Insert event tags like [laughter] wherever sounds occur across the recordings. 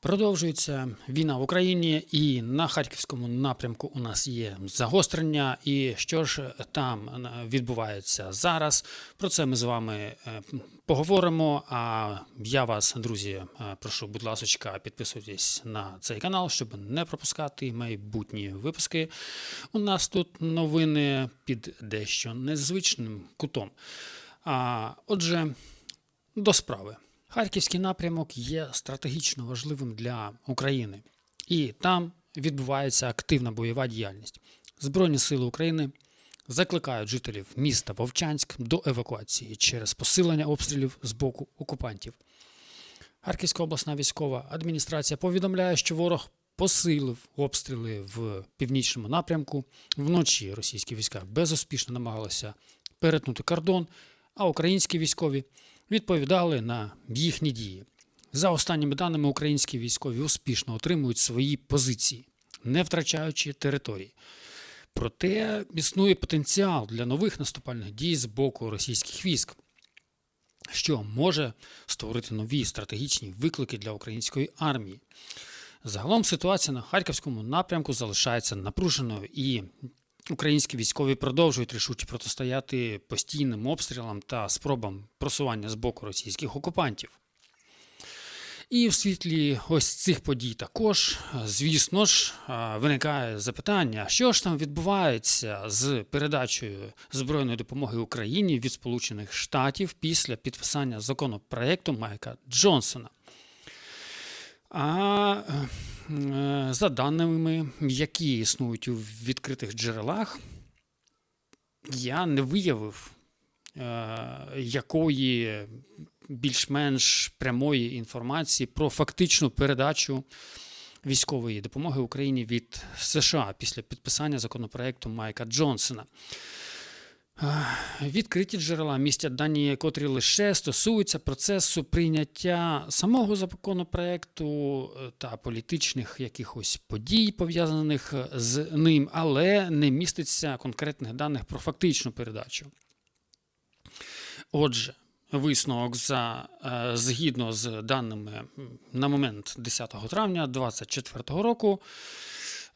Продовжується війна в Україні, і на харківському напрямку у нас є загострення. І що ж там е, відбувається зараз? Про це ми з вами е, поговоримо. А я вас, друзі, е, прошу, будь ласка, підписуйтесь на цей канал, щоб не пропускати майбутні випуски. У нас тут новини під дещо незвичним кутом. А, отже, до справи. Харківський напрямок є стратегічно важливим для України, і там відбувається активна бойова діяльність. Збройні сили України закликають жителів міста Вовчанськ до евакуації через посилення обстрілів з боку окупантів. Харківська обласна військова адміністрація повідомляє, що ворог посилив обстріли в північному напрямку. Вночі російські війська безуспішно намагалися перетнути кордон, а українські військові відповідали на їхні дії. За останніми даними, українські військові успішно отримують свої позиції, не втрачаючи території. Проте існує потенціал для нових наступальних дій з боку російських військ, що може створити нові стратегічні виклики для української армії. Загалом ситуація на харківському напрямку залишається напруженою, і українські військові продовжують рішуче протистояти постійним обстрілам та спробам просування з боку російських окупантів. І в світлі ось цих подій також, звісно ж, виникає запитання, що ж там відбувається з передачею збройної допомоги Україні від Сполучених Штатів після підписання законопроекту Майка Джонсона. А за даними, які існують у відкритих джерелах, я не виявив е, якої більш-менш прямої інформації про фактичну передачу військової допомоги Україні від США після підписання законопроекту Майка Джонсона. Е, Відкриті джерела містять дані, котрі лише стосуються процесу прийняття самого законопроекту е, та політичних якихось подій, пов'язаних з ним, але не міститься конкретних даних про фактичну передачу. Отже, висновок за е, згідно з даними на момент 10 травня 2024 року.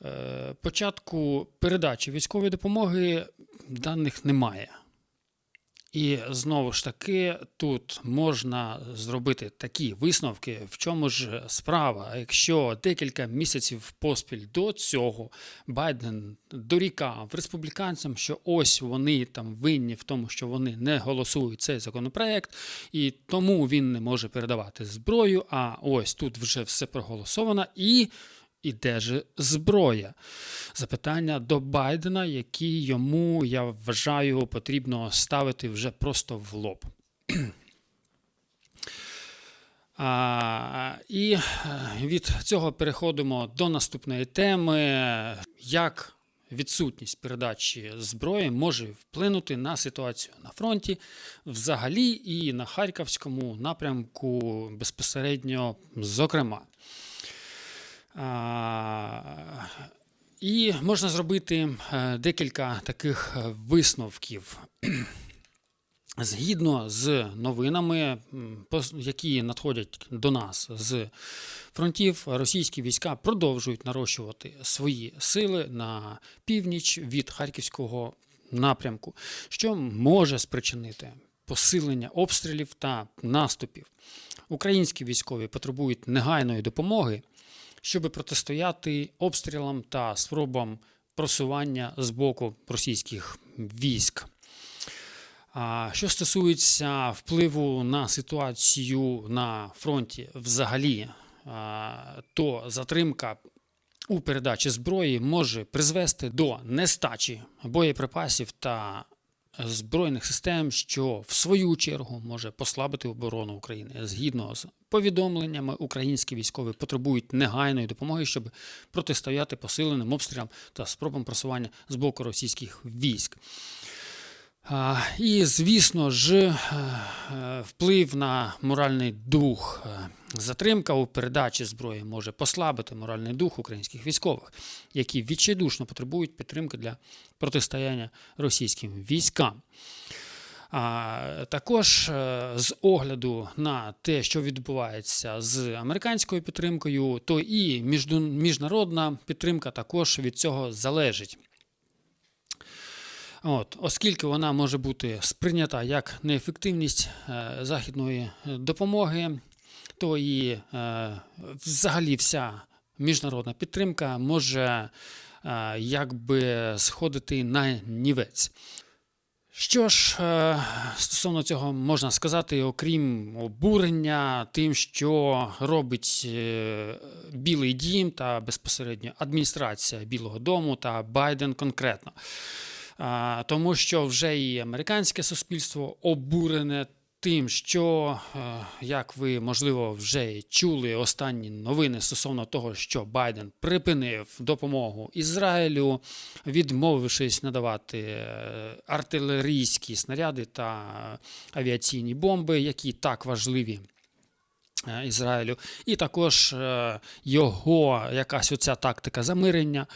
Е, Початку передачі військової допомоги даних немає. І знову ж таки, тут можна зробити такі висновки, в чому ж справа. Якщо декілька місяців поспіль до цього Байден дорікав республіканцям, що ось вони там винні в тому, що вони не голосують цей законопроект, і тому він не може передавати зброю. А ось тут вже все проголосовано і. І де ж зброя? Запитання до Байдена, які йому, я вважаю, потрібно ставити вже просто в лоб. [clears throat] А, і е, від цього переходимо до наступної теми, як відсутність передачі зброї може вплинути на ситуацію на фронті взагалі і на Харківському напрямку безпосередньо, зокрема. І можна зробити е, декілька таких е, висновків. [clears throat] Згідно з новинами, які надходять до нас з фронтів, російські війська продовжують нарощувати свої сили на північ від харківського напрямку, що може спричинити посилення обстрілів та наступів. Українські військові потребують негайної допомоги, щоб протистояти обстрілам та спробам просування з боку російських військ. Що стосується впливу на ситуацію на фронті взагалі, то затримка у передачі зброї може призвести до нестачі боєприпасів та збройних систем, що в свою чергу може послабити оборону України. Згідно з повідомленнями, українські військові потребують негайної допомоги, щоб протистояти посиленим обстрілам та спробам просування з боку російських військ. І, звісно ж, е, е, вплив на моральний дух. Затримка у передачі зброї може послабити моральний дух українських військових, які відчайдушно потребують підтримки для протистояння російським військам. А також е, з огляду на те, що відбувається з американською підтримкою, то і міжнародна підтримка також від цього залежить. От, оскільки вона може бути сприйнята як неефективність е, західної е, допомоги, то і е, взагалі вся міжнародна підтримка може е, якби сходити на нівець. Що ж, е, стосовно цього можна сказати, окрім обурення тим, що робить Білий дім та безпосередньо адміністрація Білого Дому та Байден конкретно. Тому що вже і американське суспільство обурене тим, що, е, як ви можливо вже чули останні новини стосовно того, що Байден припинив допомогу Ізраїлю, відмовившись надавати е, артилерійські снаряди та авіаційні бомби, які так важливі. Е, Ізраїлю, і також е, його якась оця тактика замирення,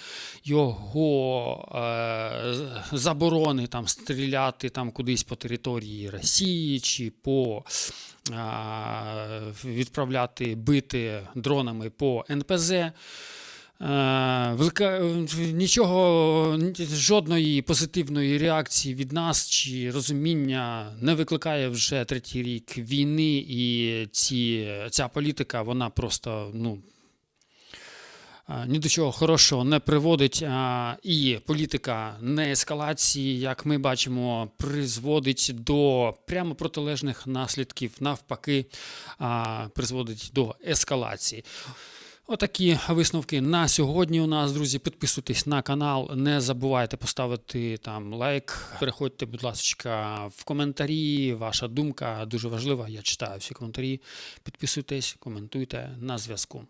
його е, заборони там стріляти там кудись по території Росії чи по відправляти бити дронами по НПЗ. Е, Нічого, жодної позитивної реакції від нас чи розуміння не викликає вже третій рік війни, і ці, ця політика вона просто ну, ні до чого хорошого не приводить. а, І політика неескалації, як ми бачимо, призводить до прямо протилежних наслідків, навпаки, призводить до ескалації. Отакі висновки на сьогодні у нас, друзі. Підписуйтесь на канал, не забувайте поставити там лайк. Переходьте, будь ласка, в коментарі. Ваша думка дуже важлива. Я читаю всі коментарі. Підписуйтесь, коментуйте на зв'язку.